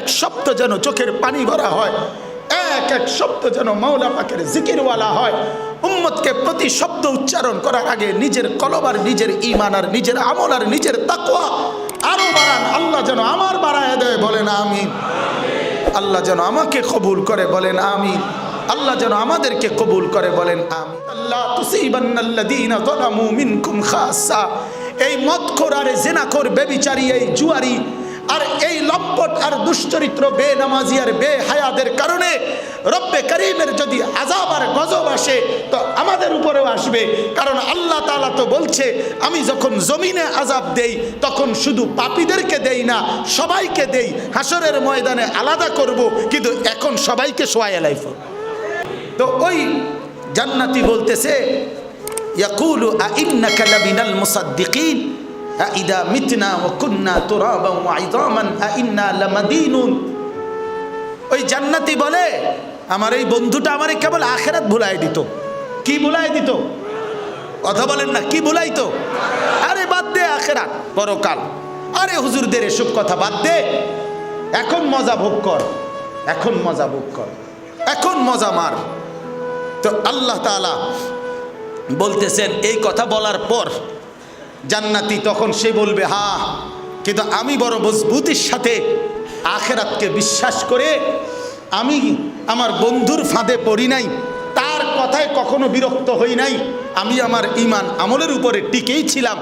এক শব্দ যেন চোখের পানি ভরা হয়। এক এক শব্দ যেন মাওলা পাকের জিকিরওয়ালা হয়। উম্মতকে প্রতি শব্দ উচ্চারণ করার আগে নিজের কলব আর নিজের ইমান আর নিজের আমল আর নিজের তাকওয়া আরও বাড়ান। আল্লাহ যেন আমার বাড়ায় দেয়, বলেন আমি আল্লাহ যেন আমাকে কবুল করে, বলেন আমি আল্লাহ যেন আমাদেরকে কবুল করে, বলেন আমিন। আল্লাহ তুসিবান্নাল্লাযীনা যালামু মিনকুম খাসসা এই মদখোর আর জেনাখোর বেবিচারী, এই জুয়ারি লম্পট বে দুশ্চরিত্র, বেনামাজি আর বেহায়াদের কারণে রব্বে করিমের যদি আজাব আর গজব আসে, তো আমাদের উপরেও আসবে। কারণ আল্লাহ তাআলা তো বলছে, আমি যখন জমিনে আজাব দেই, তখন শুধু পাপীদেরকে দেই না, সবাইকে দেই। হাসরের ময়দানে আলাদা করব, কিন্তু এখন সবাইকে সোয়াই লাইফ তো ওই জান্নাতি বলতেছে, ইয়াকুলু আইন্নাকা লামিনাল মুসাদ্দিকিন। আইদা মিতনা ওয়া কুন্না তুরাবান ওয়া ইযামান আইন্না লামাদিনুন। ওই জান্নাতি বলে, আমার এই বন্ধুটা আমারে কেবল আখেরাত ভুলাই দিত। কি ভুলাই দিত? কথা বলেন না, কি ভুলাইতো? আরে বাদ দে আখেরাত, পরকাল। আরে হুজুরদের এসব কথা বাদ দে। এখন মজা ভোগ কর, এখন মজা ভোগ কর, এখন মজা মার। তো আল্লাহ তাআলা বলতেছেন, এই কথা বলার পর জান্নাতি তখন সে বলবে, হা, কিন্তু আমি বড় মজবুতির সাথে আখেরাতকে বিশ্বাস করে আমি আমার বন্ধুর ফাঁদে পড়ি নাই, তার কথায় কখনো বিরক্ত হই নাই, আমি আমার ইমান আমলের উপরে টিকেই ছিলাম।